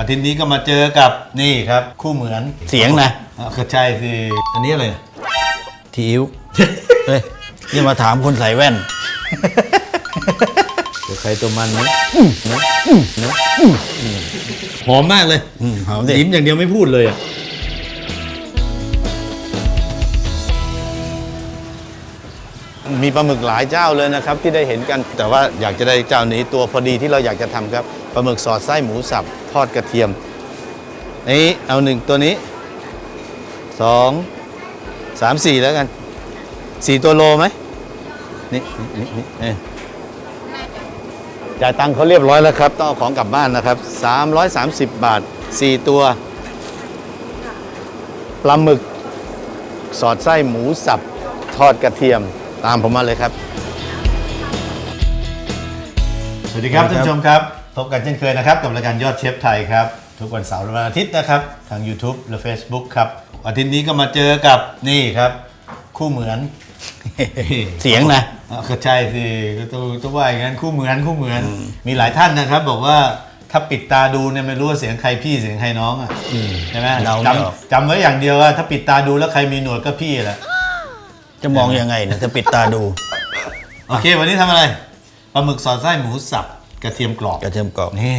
อาทิตย์นี้ก็มาเจอกับนี่ครับคู่เหมือนเสียงนะอะก็ใช่สิอันนี้อะไรทีอิ๊วเฮ้ยนี่มาถามคนใส่แว่น ตัวใครตัวมันนะนะนะหอมมากเลยอืมหอมดิ ยิ้มอย่างเดียวไม่พูดเลยอะ มีปลาหมึกหลายเจ้าเลยนะครับที่ได้เห็นกัน แต่ว่าอยากจะได้เจ้านี้ตัวพอดีที่เราอยากจะทำครับปลาหมึกสอดไส้หมูสับทอดกระเทียมนี่เอาหนึ่งตัวนี้สองสามสี่แล้วกันสี่ตัวโลไหมนี่นี่นี่นี่จ่ายตังค์เขาเรียบร้อยแล้วครับ ต้องเอาของกลับบ้านนะครับ330บบาท4ตัวปลาหมึก สอดไส้หมูสับ ทอดกระเทียม ตามผมมาเลยครับ สวัสดีครับสวัสดีท่านครับผู้ชมครับพบกันเช่นเคยนะครับกับรายการยอดเชฟไทยครับ ทุกวันเสาร์และวันอาทิตย์นะครับ ทาง YouTube และ Facebook ครับอาทิตย์นี้ก็มาเจอกับนี่ครับ คู่เหมือน เสียงนะอะก็ใช่สิก็ต้องต้องว่าอย่างนั้นคู่เหมือนคู่เหมือน มีหลายท่านนะครับ บอกว่าถ้าปิดตาดูเนี่ยไม่รู้ว่าเสียงใครพี่เสียงใครน้องอะอืมใช่ไหมเดาไม่จออกำจำไว้อย่างเดียวว่าถ้าปิดตาดูแล้วใครมีหนวดก็พี่แหละ จะมองยังไงเนี่ยจะปิดตาดูโอเค วันนี้ทำอะไรปลาหมึกสอดไส้หมูสับกระเทียมกรอบกระเทียมกรอบนี่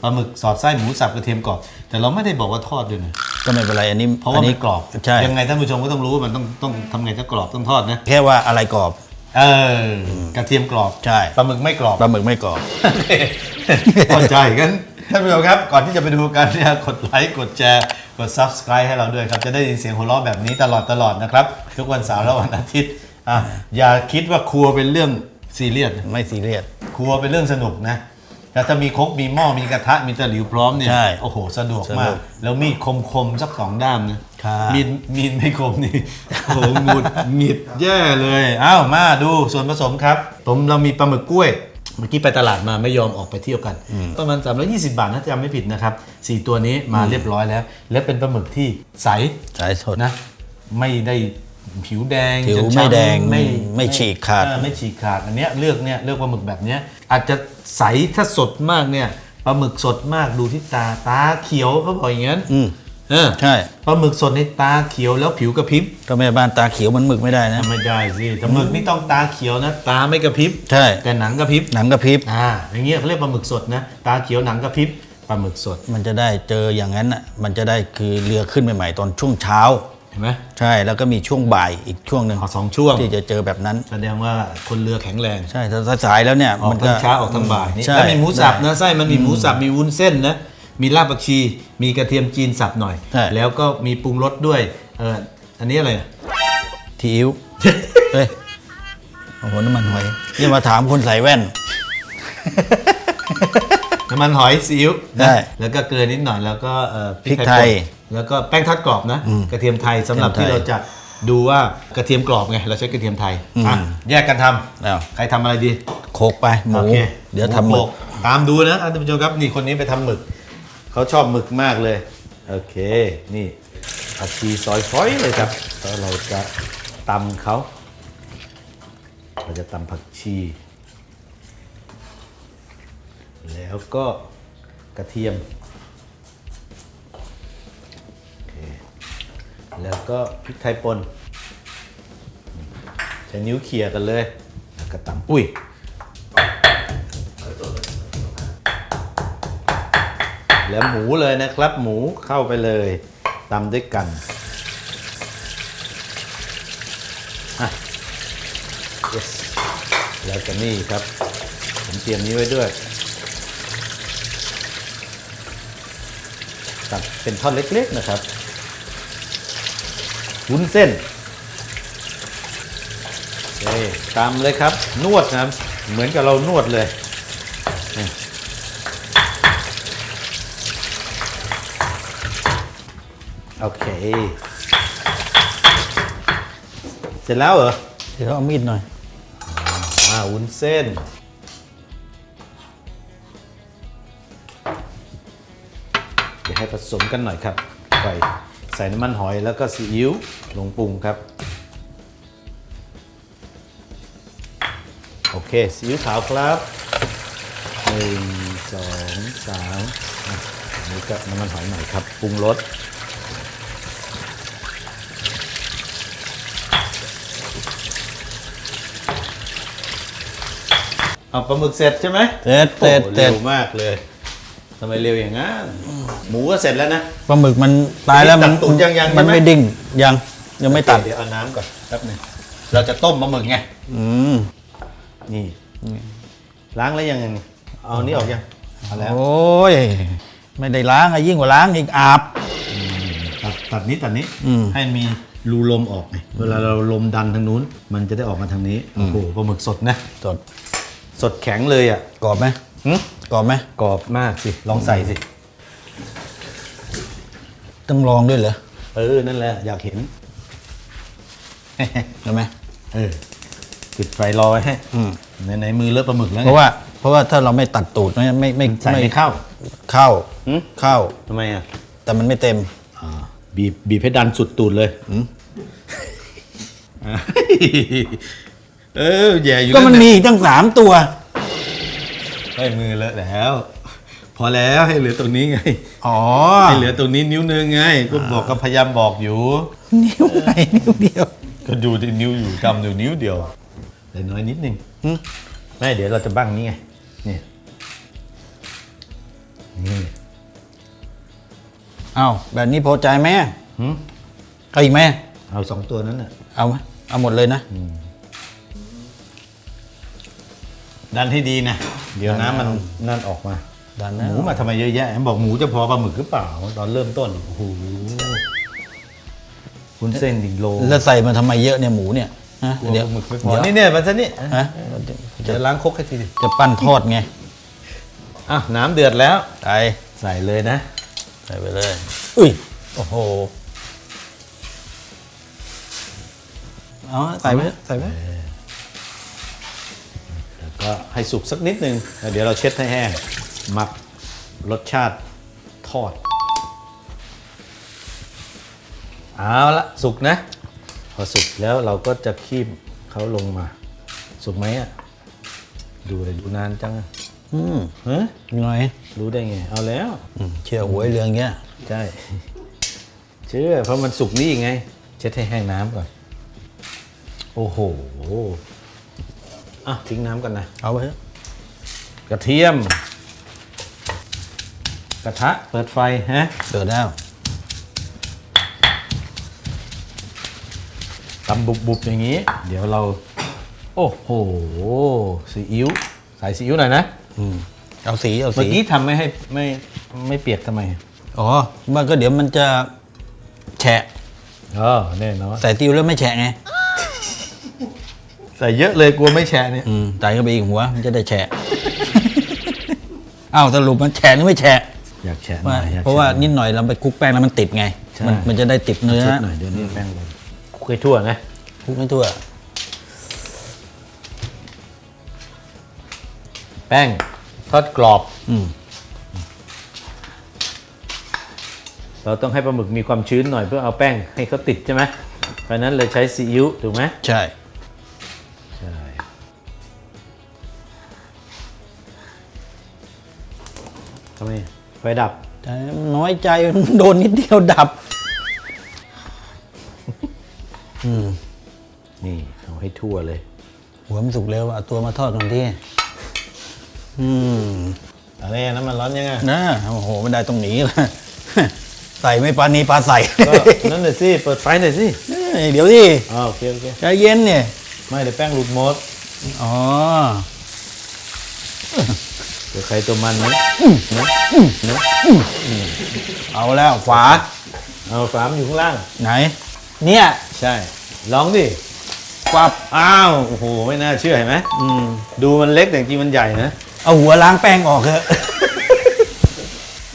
ปลาหมึกสอดไส้หมูสับกระเทียมกรอบ แต่เราไม่ได้บอกว่าทอดด้วยนะก็ไม่เป็นไรอันนี้เพราะว่าอันมันี้นกรอบใช่ยังไงท่านผู้ชมก็ต้องรู้ว่ามันต้องต้องทำไงจะกรอบต้องทอดนะแค่ว่าอะไรกรอบเออกระเทียมกรอบใช่ปลาหมึกไม่กรอบปลาหมึกไม่กรอบเข้าใจกัน ท่านผู้ชมครับ ก่อนที่จะไปดูกันเนี่ยกดไลค์ กดแชร์ กด subscribe ให้เราด้วยครับ จะได้ยินเสียงหัวเราะแบบนี้ตลอดตลอดนะครับ ทุกวันเสาร์และวันอาทิตย์อะอย่าคิดว่าครัวเป็นเรื่องซีเรียสไม่ซีเรียส ครัวเป็นเรื่องสนุกนะแล้วถ้ามีครกมีหม้อมีกระทะมีตะหลิวพร้อมเนี่ยใช่โอ้โหสะดวกสะดวกมากแล้วมีดคมคมๆสักสองด้ามนะครับ มีดมีดไม่คมนี่ โอ้โหหงุดหงิดแย่เลยอ้าวมาดูส่วนผสมครับผมเรามีปลาหมึกกล้วย เมื่อกี้ไปตลาดมาไม่ยอมออกไปเที่ยวกัน ประมาณ 320 บาทนะจำไม่ผิดนะครับสี่ตัวนี้มาเรียบร้อยแล้ว และเป็นปลาหมึกที่ใสสายสดนะ ไม่ได้ผิวแดงผิวจนไม่ช้ำแดงไม่ไม่ฉีกขาด เออไม่ฉีกขาดอันเนี้ยเลือกเนี่ยเลือกปลาหมึกแบบเนี้ยอาจจะใสถ้าสดมากเนี่ยปลาหมึกสดมากดูที่ตาตาเขียวเขาบอกอย่างนั้น อืม เออใช่ปลาหมึกสดในตาเขียวแล้วผิวกระพริบก็แม่บ้านตาเขียวเหมันหมึกไม่ได้นะ ไม่ได้สิแต่หมึกนี่ต้องตาเขียวนะ ตาไม่กระพริบใช่ แต่หนังกระพริบหนังกระพริบอ่าอย่างเงี้ยเขาเรียกปลาหมึกสดนะ ตาเขียวหนังกระพริบปลาหมึกสดมันจะได้เจออย่างนั้นอะมันจะได้คือเรือขึ้นใหม่ๆตอนช่วงเช้า เห็นไหมใช่แล้วก็มีช่วงบ่ายอีกช่วงหนึ่งขอสองช่วงที่จะเจอแบบนั้น แสดงว่าคนเรือแข็งแรงใช่ถ้าสายแล้วเนี่ยออกมันทาก็งเช้าออกทางบ่ายนี่ใช่แล้วมีหมูสับได้นะไส้มันมีหมูสับมีวุ้นเส้นนะ มีรากผักชี มีกระเทียมจีนสับหน่อย ใช่ แล้วก็มีปรุงรสด้วยเอออันนี้อะไรอะทีอิ๊ว เฮ้ยโอ้โหน้ำมันหอยนี่มาถามคนใส่แว่น น้ำมันหอยซีอิ๊วได้นะแล้วก็เกลือนิดหน่อยแล้วก็เอ่อพริกไทยป่นแล้วก็แป้งทอดกรอบนะ กระเทียมไทยสำหรับกระเทีที่ยมไทยเราจะดูว่ากระเทียมกรอบไงเราใช้กระเทียมไทยอืม อะแยกกันทำอ้าวใครทำอะไรดีโคกไปหมู โอเคเดี๋ยวทำหมึกโขตามดูนะท่านผู้ชมครับนี่คนนี้ไปทำหมึก เขาชอบหมึกมากเลย โอเค นี่ผักชีซอยฟอยเลยครับแล้วเราจะตำเขาเราจะตำผักชี แล้วก็กระเทียม แล้วก็พริกไทยป่นใช้นิ้วเขี่ยกันเลย แล้วก็ตำอุ้ย แล้วหมูเลยนะครับ หมูเข้าไปเลยตำด้วยกันอะ yes แล้วก็นี่ครับ ผมเตรียมนี้ไว้ด้วยตัดเป็นท่อนเล็กๆนะครับวุ้นเส้นตามเลยครับ นวดนะครับ เหมือนกับเรานวดเลย โอเค เสร็จแล้วเหรอ เดี๋ยวเอามีดหน่อย อ่าวุ้นเส้น เดี๋ยวให้ผสมกันหน่อยครับใส่ใส่น้ำมันหอยแล้วก็ซีอิ๊วลงปรุงครับ โอเคซีอิ๊วขาวครับหนึ่งสองสามอะนี่ก็น้ำมันหอยหน่อยครับปรุงรส เอาปลาหมึกเสร็จใช่ไหมเสร็จเสร็จโอ้โหเสร็เร็จวมากเลยทำไมเร็วอย่างนั้นหมูก็เสร็จแล้วนะ ปลาหมึกมันตายแล้วมันตัดตูดยังยังใช่ไหมมันไม่ดิ้งยังยังไม่ตัด เดี๋ยวเอาน้ำก่อนแป๊บหนึงเราจะต้มปลาหมึกไงอืมนี่ล้างแล้วยังไงเอาอันนี้ออกยังเอาแล้วโอ้ยไม่ได้ล้างอะยิ่งกว่าล้างอีกอาบ ตัดตัดนี้ตัดนี้อืม ให้มีรูลมออกไงเวลาเราลมดันทางนู้น มันจะได้ออกมาทางนี้โอ้โหปลาหมึกสดนะสด สดแข็งเลยอะกรอบไหมหึกรอบไหมกรอบมากสิ ลองใส่สิ ต้องลองด้วยเหรอเออ นั่นแหละ อยากเห็น ใช่ไหมเออปิดไฟรอไว้ให้อืมในในมือเลอะปลาหมึกแล้วไงเพราะว่า เพราะว่าถ้าเราไม่ตัดตูดไม่ไม่ไม่ใส่ไม่เข้าเข้าหึเข้า ทำไมอะแต่มันไม่เต็ม อ่าบีบบีบให้ดันสุดตูดเลยหืม เออแย่อยู่ก็มันนั่นมีน่ะอีกตั้งสามตัว ให้มือเลอะแล้ว พอแล้วให้เหลือตรงนี้ไงอ๋อ ให้เหลือตรงนี้นิ้วนึงไง ก็บอกก็พยายามบอกอยู่ นิ้วไหนนิ้วเดียว ก็ดูที่นิ้วอยู่กำอยู่นิ้วเดียวแต่น้อยนิดนึงหึไม่เดี๋ยวเราจะบั้งนี่ไงนี่นี่เอาแบบนี้พอใจไหมหึเอาอีกไหมเอาสองตัวนั้นน่ะเอาไหมเอาหมดเลยนะ ดันให้ดีนะ เดี๋ยวน้ำมันนั่นออกมา ดันหนะมูมาทำไมเยอะแยะเห็นบอกหมูจะพอปลาหมึกหรือเปล่า ตอนเริ่มต้นโอ้โหคุณเส้นดิงโลแล้วใส่มาทำไมเยอะเนี่ยหมูเนี่ยฮะกลัวเดี๋ยวปลาหมึกไม่พอเดี๋ยวนี่เนี่ยมันซะนี่ฮะเดี๋ยวล้างครกให้ทีดิจะปั้นทอดไงอะน้ำเดือดแล้วใส่ใส่เลยนะ ใส่ไปเลย อุ้ยโอ้โหเอาใส่ไปใส่ไปแล้ว ก็ให้สุกสักนิดนึงแล้วเดี๋ยวเราเช็ดให้แห้งหมักรสชาติทอด เอาละสุกนะ พอสุกแล้วเราก็จะคีบเขาลงมา สุกไหมอะ ดูเลยดูนานจังอะอืมเฮ้ยหน่อย รู้ได้ไง เอาแล้วอืมเชื่อหวยเรืองเงี้ย ใช่ เชื่อ เพราะมันสุกนี่ไง เช็ดให้แห้งน้ำก่อน โอ้โห อะทิ้งน้ำกันนะ เอาไปเถอะกระเทียม กระทะเปิดไฟฮะเดือดแล้วตำบุบๆอย่างนี้ เดี๋ยวเรา โอ้โหซีอิ๊วใส่ซีอิ๊วหน่อยนะอืมเอาสีเอาเมื่สีอกี้ทำไม่ให้ไม่ไม่เปียกทำไมอ๋อมันก็เดี๋ยวมันจะแฉะอ๋อแน่นอนใส่ติวแล้วไม่แฉะไงใส่เยอะเลยกลัวไม่แฉะเนี่ย อืมใส่เข้าไปอีกหัว มันจะได้แฉะ อ้าวสรุปมันแฉะหรือไม่แฉะอยากแฉะหน่ว่าอยอยกเพราะว่าแฉนิดหน่อยเราไปคลุกแป้งแล้วมันติดไง ใช่ มันมันจะได้ติดเนื้อชุดหน่อยเดี๋ยวนี้แป้งลงคลุกให้ทั่วนะคลุกให้ทั่ว แป้งทอดกรอบ อืมเราต้องให้ปลาหมึกมีความชื้นหน่อยเพื่อเอาแป้งให้เขาติดใช่ไหมเพราะฉะนั้นเลยใช้ซีอิ๊วถูกไหมใช่ ใช่ทำไมไฟดับแต่น้อยใจโดนนิดเดียวดับ อืม นี่เอาให้ทั่วเลย หัวมันสุกแล้วเอาตัวมาทอดก่อนที่อืมอะไรน้ำมันร้อนยังไงนะโอ้โหไม่ได้ตรงหนีเลยใส่ไม่ปลานีปลาใส่ก็นั่นเลยสิ เปิดไฟหน่อยสิเอ้ยเดี๋ยวดิอ๋อโอเคโอเคใจเย็นเนี่ย ไม่เดี๋ยวแป้งหลุดหมด อ๋อ เดี๋ยวใครตัวมันนะนะเอาแล้วฝา เอาฝามนอยู่ข้างล่าง ไหน เนี่ยใช่ ลองดิปับอ้าว โอ้โห ไม่น่าเชื่อเห็นไหมอืม ดูมันเล็กแต่จริงๆมันใหญ่นะ เอาหัวล้างแป้งออกเถอะ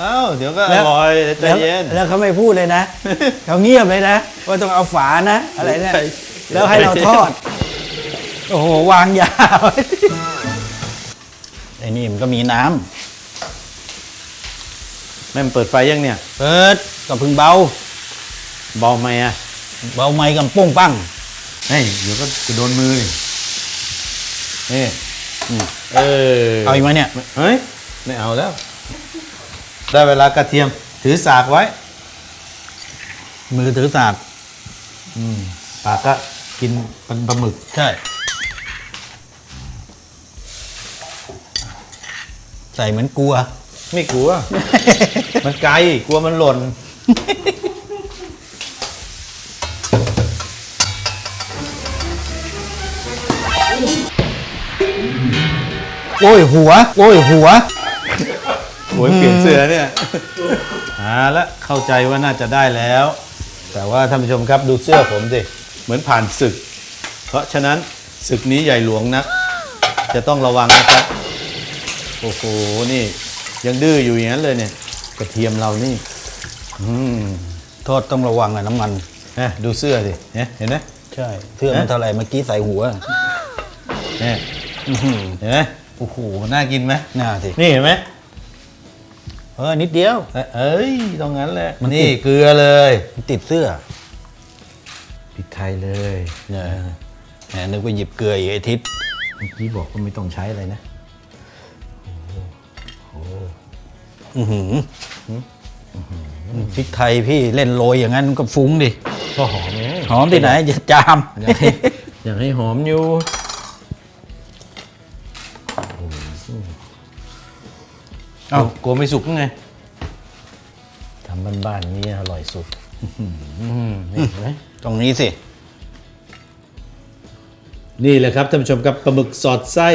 อ้าว เดี๋ยวก็อแล้วร่อยใจแล้วเย็น แล้วเขาไม่พูดเลยนะ เขาเงียบเลยนะ ว่าต้องเอาฝานะ อะไรเนี่ยใช่แล้วให้เราทอด โอ้โห วางยาวไอ้นี่มันก็มีน้แม่มันเปิดไฟยังเนี่ยำเปิดก็พึงเบา เบาไหมอะ เบาไม้กับโป้งปั้งเฮ้ยเดี๋ยวก็จะโดนมือนี่นี่อืมเออเอาอีกไหมเนี่ย เฮ้ย ไม่เอาแล้ว ได้เวลากระเทียม ถือสากไว้ มือถือสากปากก็กินเป็นปลาหมึก ใช่ ใส่เหมือนกลัว ไม่กลัว มันไกลกลัวมันหล่น โอ้ยหัว โอ้ยหัวโอ้ยเปลี่ยนเสื้อเนี่ยเอาละเข้าใจว่าน่าจะได้แล้ว แต่ว่าท่านผู้ชมครับดูเสื้อผมสิเหมือนผ่านศึก เพราะฉะนั้นศึกนี้ใหญ่หลวงนัก จะต้องระวังนะครับ โอ้โห นี่ ยังดื้ออยู่อย่างนั้นเลยเนี่ย กระเทียมเรานี่อืมโทษต้องระวังอะน้ำมันนะดูเสื้อสิเนี่ยเห็นไหมใช่เสื้อมันเท่าไหร่เมื่อกี้ใส่หัวเนี่ยอื้อหือเห็นไหมโอ้โหน่ากินไหมน่าสินี่เห็นไหมเออนิดเดียว เอ้ยตรงนั้นแหละมันติดนี่เกลือเลยมันติดเสื้อพริกไทยเลยเนี่ยแหมนึกว่าหยิบเกลืออีกไอ้ทิศเมื่อกี้บอกว่าไม่ต้องใช้อะไรนะ อื้อหือพริกไทยพี่เล่นโรยอย่างนั้นมันก็ฟุ้งดิ ก็หอมไงหอมที่ไหนจะจาม อยากให้อยากให้หอมอยู่เอ้ากลัวไม่สุกไงทำบ้านๆนี้อร่อยสุดนี่เห็นไหมตรงนี้สิ นี่แหละครับท่านผู้ชมครับปลาหมึกสอดไส้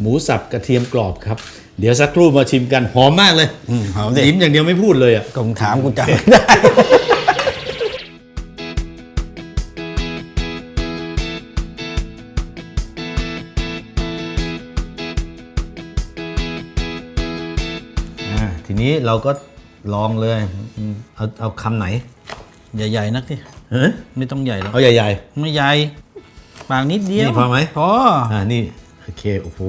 หมูสับกระเทียมกรอบครับ เดี๋ยวสักครู่มาชิมกันหอมมากเลยอืมหอมดิ ยิ้มอย่างเดียวไม่พูดเลยอะ กงถามกูจำไม่ได้ อ่าทีนี้เราก็ลองเลยอืมเอาเอาคำไหนใหญ่ๆนักที่เฮ้ยไม่ต้องใหญ่หรอกเอาใหญ่ ไม่ใหญ่ ปากนิดเดียวนี่พอไหม พอ ๆ อ่านี่ โอเค โอ้โห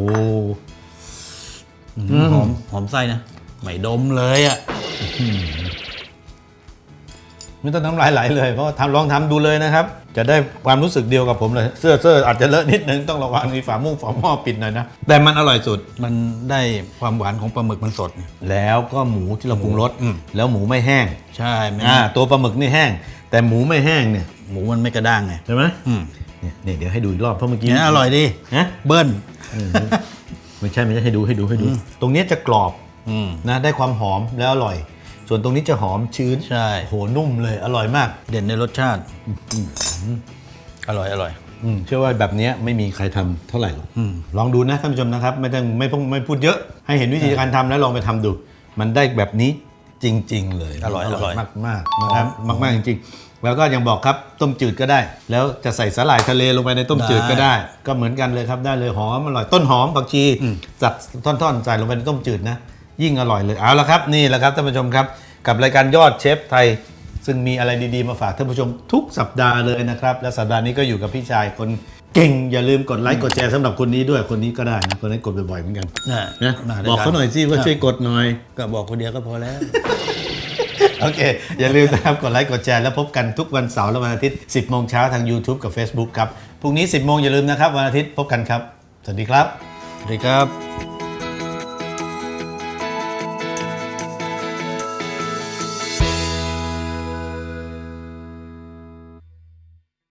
อหอมหอมไส้นะไม่ดมเลยอะไม่ต้องน้ำลายไหลเลย เพราะว่าทำลองทำดูเลยนะครับ จะได้ความรู้สึกเดียวกับผมเลย เสื้อเสื้ออาจจะเลอะนิดนึง ต้องระวังมีฝามุ่งฝาหม้อปิดหน่อยนะ แต่มันอร่อยสุดมันได้ความหวานของปลาหมึกมันสดไงแล้วก็หมูที่เราปรุงรสอืมแล้วหมูไม่แห้ง ใช่มันอ่าตัวปลาหมึกนี่แห้ง แต่หมูไม่แห้งเนี่ย หมูมันไม่กระด้างไงใช่ไหมอืม เนี่ยเนี่ยเดี๋ยวให้ดูอีกรอบเพราะเมื่อกี้เนี่ยอร่อยดีนะเบิ้ลไม่ใช่ไม่ใช่ให้ดูให้ดูให้ดู ตรงเนี้ยจะกรอบอืมนะได้ความหอมแล้วอร่อย ส่วนตรงนี้จะหอมชื้นใช่โหนุ่มเลยอร่อยมาก เด่นในรสชาติอร่อยอร่อยอืมเชื่อว่าแบบเนี้ยไม่มีใครทำเท่าไหร่หรอกอืมลองดูนะท่านผู้ชมนะครับ ไม่ต้องไม่ต้องไม่พูดเยอะ ให้เห็นวิธีการทำแล้วลองไปทำดู มันได้แบบนี้จริง ๆ เลย อร่อยอร่อยมากมากๆนะครับมากๆจริง ๆ แล้วก็ยังบอกครับต้มจืดก็ได้ แล้วจะใส่สาหร่ายทะเลลงไปในต้มจืดก็ได้ ก็เหมือนกันเลยครับได้เลยหอมอร่อยต้นหอมผักชีสับท่อนๆใส่ลงไปในต้มจืดนะ ยิ่งอร่อยเลยเอาละครับนี่แหละครับท่านผู้ชมครับ กับรายการยอดเชฟไทย ซึ่งมีอะไรดีๆมาฝากท่านผู้ชมทุกสัปดาห์เลยนะครับ และสัปดาห์นี้ก็อยู่กับพี่ชายคนเก่งอย่าลืมกดไลค์กดแชร์สำหรับคนนี้ด้วยคนนี้ก็ได้นะคนนี้กดบ่อยๆเหมือนกันน่ะนะมาด้บอกเขาหน่อยสิว่าช่วยกดหน่อย ก็บอกคนเดียวก็พอแล้ว โอเค อย่าลืมนะครับ กดไลค์ กดแชร์ แล้วพบกันทุกวันเสาร์และวันอาทิตย์ 10 โมงเช้าทาง YouTube กับ Facebook ครับ พรุ่งนี้ 10 โมงอย่าลืมนะครับ วันอาทิตย์พบกันครับ สวัสดีครับ สวัสดีครับ